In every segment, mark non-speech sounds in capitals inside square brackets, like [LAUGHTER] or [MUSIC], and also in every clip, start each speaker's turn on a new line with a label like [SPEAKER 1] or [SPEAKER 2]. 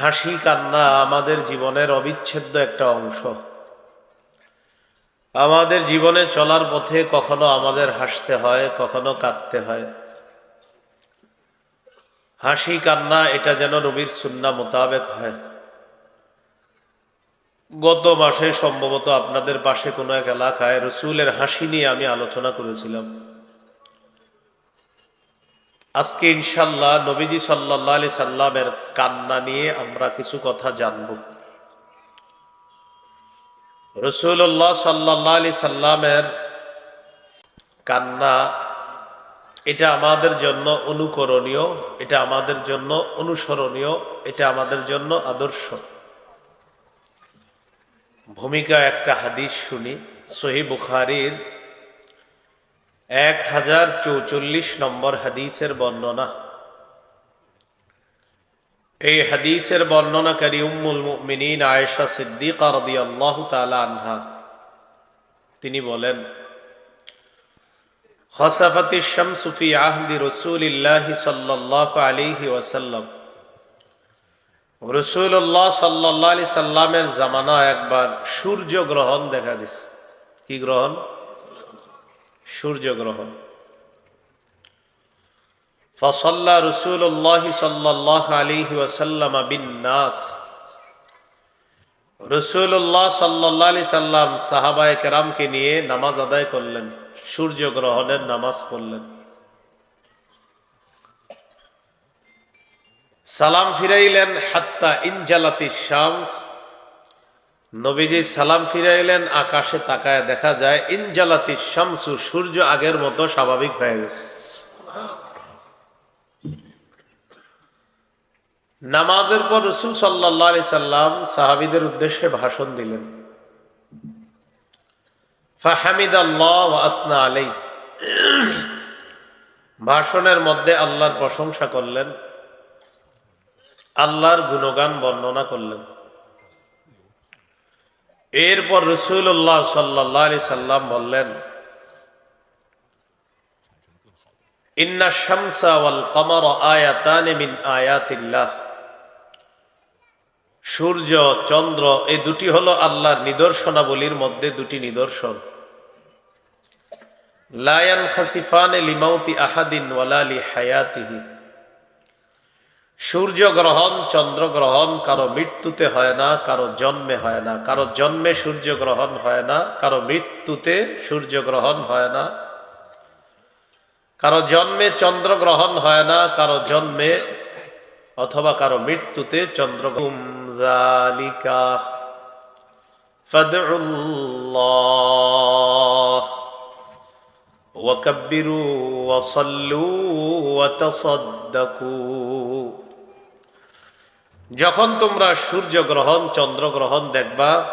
[SPEAKER 1] হাসি কান্না আমাদের জীবনের অবিচ্ছেদ্য একটা অংশ। আমাদের জীবনে চলার পথে কখনো আমাদের হাসতে হয়, কখনো কাঁদতে হয়। হাসি কান্না এটা যেন নবীর সুন্না মোতাবেক হয়। গত মাসে সম্ভবত আপনাদের পাশে কোনো এক এলাকায় রসুলের হাসি নিয়ে আমি আলোচনা করেছিলাম। আজকে ইনশাল্লাহ নবীজি সাল্লাহ আলি সাল্লামের কান্না নিয়ে আমরা কিছু কথা জানব। রসুল্লাহ সাল্লাহ আলি সাল্লামের কান্না, এটা আমাদের জন্য অনুকরণীয়, এটা আমাদের জন্য অনুসরণীয়, এটা আমাদের জন্য আদর্শ। ভূমিকা একটা হাদিস শুনি সহি বুখারির এক হাজার চৌচল্লিশ নম্বর হাদিসের বর্ণনা। এই হাদিসের বর্ণনাকারী উম্মুল মুমিনিন আয়েশা সিদ্দিকা রাদিয়াল্লাহু তাআলা আনহা। তিনি বলেন, খসাফাতি শামসু ফি আহদি রাসূলিল্লাহি সাল্লাল্লাহু আলাইহি ওয়াসাল্লাম। রসুল্লাহ সাল্লাহ আলি সাল্লামের জামানা একবার সূর্য গ্রহণ দেখা দিছে কি গ্রহণ? সূর্য গ্রহণ ফসল্লা রসুল্লাহ সাল্লাহ ওয়াসাল্লাম রসুল্লাহ সাল্লাহ আলি সাল্লাম সাহাবায় কেরামকে নিয়ে নামাজ আদায় করলেন সূর্য গ্রহণের নামাজ পড়লেন। সালাম ফিরাইলেন, হাত্তা ইনজালাতি শামস নবীজি সালাম ফিরাইলেন আকাশে তাকায় দেখা যায় ইনজালাতি শামসু, সূর্য আগের মতো স্বাভাবিক হয়ে গেছে। নামাজের পর রসুল সাল্লাহ সাল্লাম সাহাবিদের উদ্দেশ্যে ভাষণ দিলেন। ফাহামিদ আল্লাহ আসনা আলাই ভাষণের মধ্যে আল্লাহর প্রশংসা করলেন, আল্লাহর গুণগান বর্ণনা করলেন। এরপর রসুল্লাহ সাল্লাহ সাল্লাম বললেন, ইন্না শামসা কমর আয়াতান আয়াতিল্লাহ। সূর্য, চন্দ্র, এই দুটি হলো আল্লাহর নিদর্শনাবলীর মধ্যে দুটি নিদর্শন। লায়ান খাসিফান লিমাউতি আহাদিন ওয়ালালি হায়াতিহি। সূর্য গ্রহণ চন্দ্র গ্রহণ কারো মৃত্যুতে হয় না কারো জন্মে হয় না কারো জন্মে সূর্য গ্রহণ হয় না কারো মৃত্যুতে সূর্য গ্রহণ হয় না কারো জন্মে চন্দ্র গ্রহণ হয় না কারো জন্মে অথবা কারো মৃত্যুতে চন্দ্র জালিকা ফাদউল্লাহ وكبروا وصلوا وتصدقوا যখন তোমরা সূর্য গ্রহণ, চন্দ্র গ্রহণ দেখবা,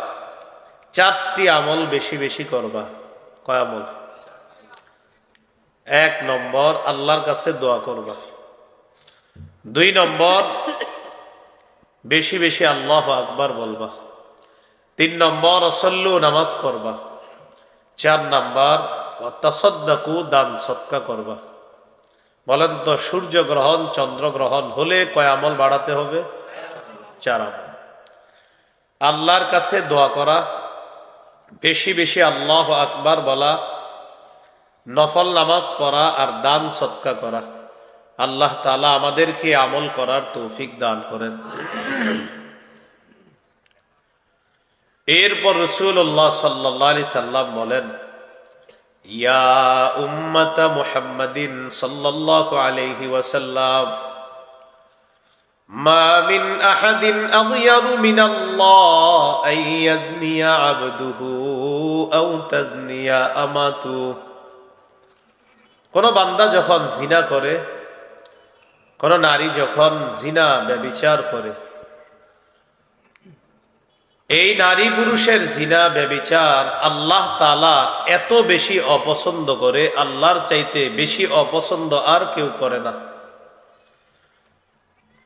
[SPEAKER 1] চারটি আমল বেশি বেশি করবা। কয় আমল? এক নম্বর, আল্লাহর কাছে দোয়া করবা। দুই নম্বর, বেশি বেশি আল্লাহ আকবার বলবা। তিন নম্বর, অসল্লু নামাজ করবা চার নাম্বার তাসদ্দাকু, দান সৎকা করবা। বলেন তো, সূর্য গ্রহণ, চন্দ্র গ্রহণ হলে কয় আমল বাড়াতে হবে? চার আমল আল্লাহর কাছে দোয়া করা, বেশি বেশি আল্লাহ আকবার বলা, নফল নামাজ পড়া আর দান সৎকা করা, আল্লাহ তালা আমাদেরকে আমল করার তৌফিক দান করেন। এরপর রসুল্লাহ সাল্লাহ আলি সাল্লাম বলেন, ইয়া উম্মত মুহাম্মাদিন সাল্লাল্লাহু আলাইহি ওয়াসাল্লাম ما من أحد أغير من الله أن يزني عبده أو تزني أمته কোন বান্দা যখন জিনা করে কোন নারী যখন জিনা ব্যবিচার করে এই নারী পুরুষের জিনা ব্যবিচার আল্লাহ তালা এত বেশি অপছন্দ করে আল্লাহর চাইতে বেশি অপছন্দ আর কেউ করে না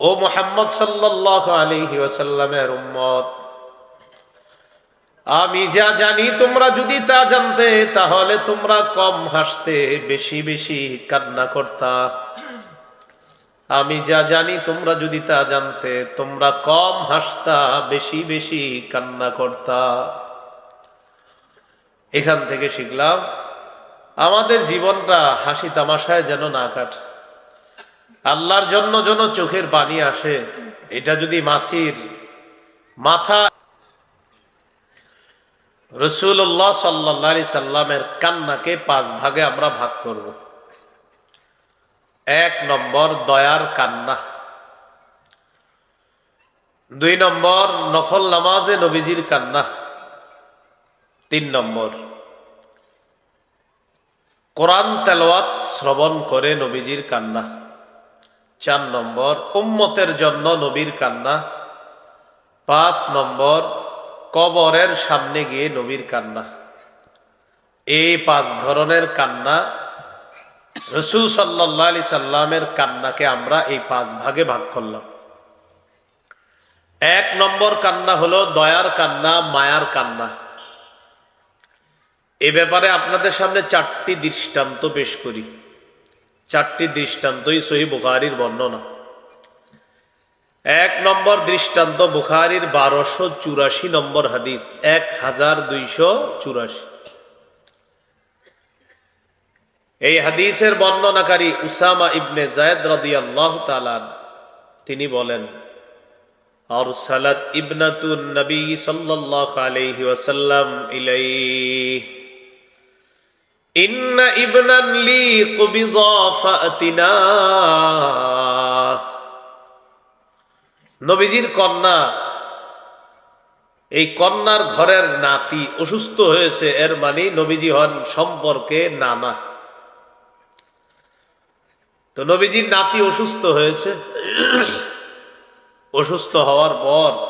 [SPEAKER 1] ও মোহাম্মদ সাল্লাহ আলহি ওয়াসাল্লামের উম্মত, আমি যা জানি তোমরা যদি তা জানতে, তাহলে তোমরা কম হাসতে, বেশি বেশি কান্না করতা। আমি যা জানি তোমরা যদি তা জানতে, তোমরা কম হাসতা, বেশি বেশি কান্না করতা। এখান থেকে শিখলাম, আমাদের জীবনটা হাসি তামাশায় যেন না কাটে। আল্লাহর জন্য যেন চোখের পানি আসে, এটা যদি মাসির মাথা রসুল্লাহ সাল্লি সাল্লামের কান্নাকে পাঁচ ভাগে আমরা ভাগ করব। এক নম্বর, দয়ার কান্না। দুই নম্বর, নফল নামাজে নবীজির কান্না। তিন নম্বর, কোরআন তেলাওয়াত শ্রবণ করে নবীজির কান্না। চার নম্বর, উম্মতের জন্য নবীর কান্না। পাঁচ নম্বর, কবরের সামনে গিয়ে নবীর কান্না। এই পাঁচ ধরনের কান্না রসুল সাল্লাহ আলি সাল্লামের কান্নাকে আমরা এই পাঁচ ভাগে ভাগ করলাম। এক নম্বর কান্না হলো দয়ার কান্না, মায়ার কান্না। এ ব্যাপারে আপনাদের সামনে চারটি দৃষ্টান্ত পেশ করি। চারটি দৃষ্টান্তই সহি বুখারির বর্ণনা এক নম্বর দৃষ্টান্ত বুখারির বারোশো চুরাশি নম্বর হাদিস এক হাজার দুইশো চুরাশি এই হাদিসের বর্ণনাকারী উসামা ইবনে জায়দ রাদিয়াল্লাহু তাআলা তিনি বলেন أرسلت ابنة النبي صلى الله عليه وسلم إليه নবীজির কন্যা, এই কন্যার ঘরের নাতি অসুস্থ হয়েছে, এর মানে নবীজি হন সম্পর্কে নানা। তো নবীজির নাতি অসুস্থ হয়েছে। অসুস্থ হওয়ার পর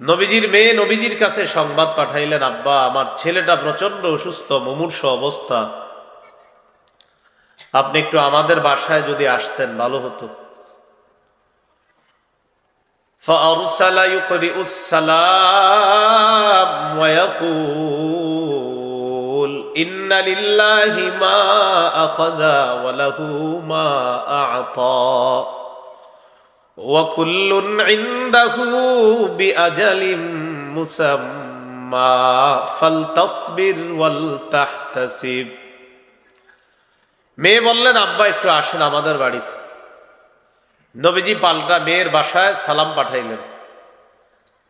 [SPEAKER 1] নবীজির মেয়ে নবীজির কাছে সংবাদ পাঠাইলেন, আব্বা, আমার ছেলেটা প্রচণ্ড অসুস্থ, মুমূর্ষ অবস্থা। আপনি একটু আমাদের বাসায় যদি আসতেন, ভালো হতো। ইন্নালিল্লাহি মা আখাযা ওয়া লাহু মা আ'তা। وكل عنده بأجل مسمى فلتصبر ولتحتسب মেয়ে বললেন আব্বা একটু আসেন আমাদের বাড়িতে নবীজি পাল্টা মেয়ের বাসায় সালাম পাঠাইলেন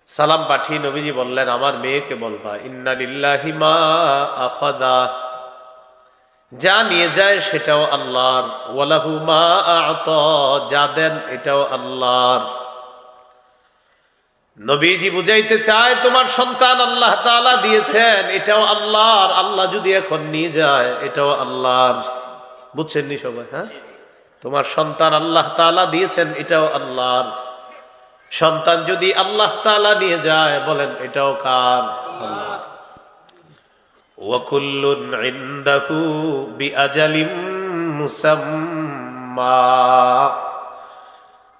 [SPEAKER 1] সালাম পাঠিয়ে নবীজি বললেন আমার মেয়েকে বলবা ইন্না লিল্লাহি মা আখাদা যা নিয়ে যায় সেটাও আল্লাহর। যা দেন এটাও আল্লাহর। নবীজি বুঝাইতে চায়, তোমার সন্তান আল্লাহ তাআলা দিয়েছেন, এটাও আল্লাহর। আল্লাহ যদি এখন নিয়ে যায়, এটাও আল্লাহর। বুঝছেননি সবাই হ্যাঁ? তোমার সন্তান আল্লাহ তাআলা দিয়েছেন, এটাও আল্লাহর। সন্তান যদি আল্লাহ তাআলা নিয়ে যায়, বলেন, এটাও কার? আল্লাহ। وكل عنده بأجل مسمى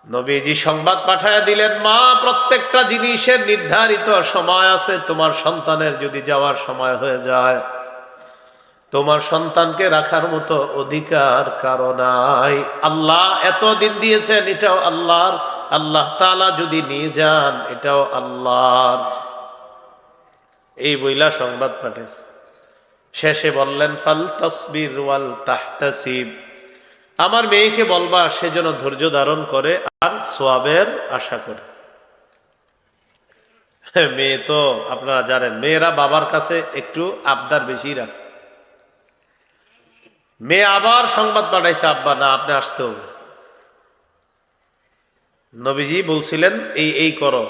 [SPEAKER 1] নবীজি সংবাদ পাঠায় দিলেন মা প্রত্যেকটা জিনিসের নির্ধারিত সময় আছে তোমার সন্তানের যদি যাওয়ার সময় হয়ে যায় তোমার সন্তানকে রাখার মতো অধিকার কারণাই আল্লাহ এত দিন দিয়েছেন এটাও আল্লাহর আল্লাহ তালা যদি নিয়ে যান এটাও আল্লাহর এই বইলা সংবাদ পাঠাইছে শেষে বললেন, ফাল তসবির ওয়াল তাহতাসিব। আমার মেয়েকে বলবা, সে যেন ধৈর্য ধারণ করে আর সোয়াবের আশা করে। [LAUGHS] মেয়ে তো আপনারা জানেন, মেয়েরা বাবার কাছে একটু আবদার বেশি রাখে। মেয়ে আবার সংবাদ পাঠাইছে, আব্বা, না, আপনি আসতে হবে। নবীজি বলছিলেন, এই এই করো।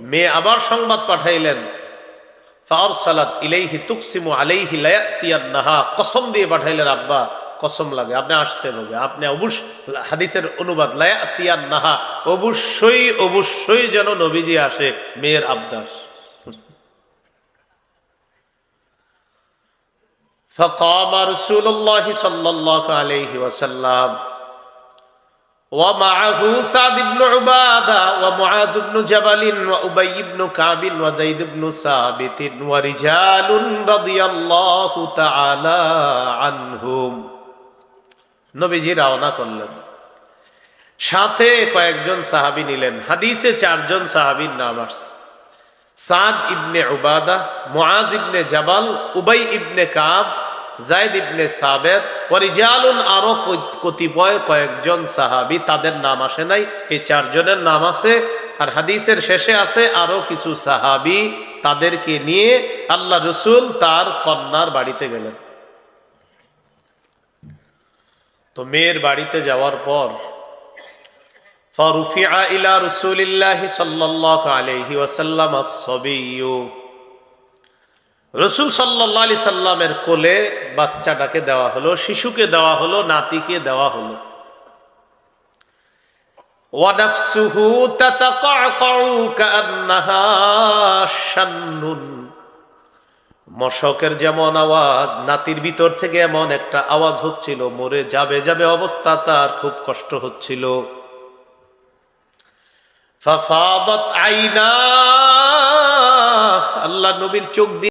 [SPEAKER 1] মেয়ে আবার সংবাদ পাঠাইলেন ফারসালাত ইলাইহি তুকসিমু আলাইহি লায়াতিয়ান্নাহা কসম দিয়ে পাঠাইলেন আব্বা কসম লাগে আপনি আসতে হবে আপনি অবশ্য হাদিসের অনুবাদ লায়াতিয়ান্নাহা অবশ্যই অবশ্যই যেন নবীজি আসে মেয়ের আবদার فقام رسول الله صلى الله عليه وسلم ومعه سعد بن عبادة ومعاذ بن جبل وأبي بن كعب وزيد بن ثابت ورجال رضي الله تعالى عنهم নবীজি রওনা করলেন সাথে কয়েকজন সাহাবী নিলেন হাদিসে চারজন সাহাবীর নাম আসছে সাদ ইবনে উবাদা মুআজ ইবনে জাবাল উবাই ইবনে কাব জায়দ ইবনে সাবেদ ওয়ারিজালুন আরও কতিপয় কয়েকজন সাহাবি, তাদের নাম আসে নাই, এই চারজনের নাম আছে। আর হাদিসের শেষে আছে, আরও কিছু সাহাবি তাদেরকে নিয়ে আল্লাহ রসুল তার কন্যার বাড়িতে গেলেন। তো মেয়ের বাড়িতে যাওয়ার পর ফরুফিয়া ইলা রসুলিল্লাহি সাল্লাল্লাহু আলাইহি ওয়াসাল্লাম আস-সাবিয়্যু রসুল সাল্লাহ আলি সাল্লামের কোলে বাচ্চাটাকে দেওয়া হলো, শিশুকে দেওয়া হলো, নাতিকে দেওয়া হলো। মশকের যেমন আওয়াজ, নাতির ভিতর থেকে এমন একটা আওয়াজ হচ্ছিল, মরে যাবে যাবে অবস্থা তার খুব কষ্ট হচ্ছিল। আল্লাহ নবীর চোখ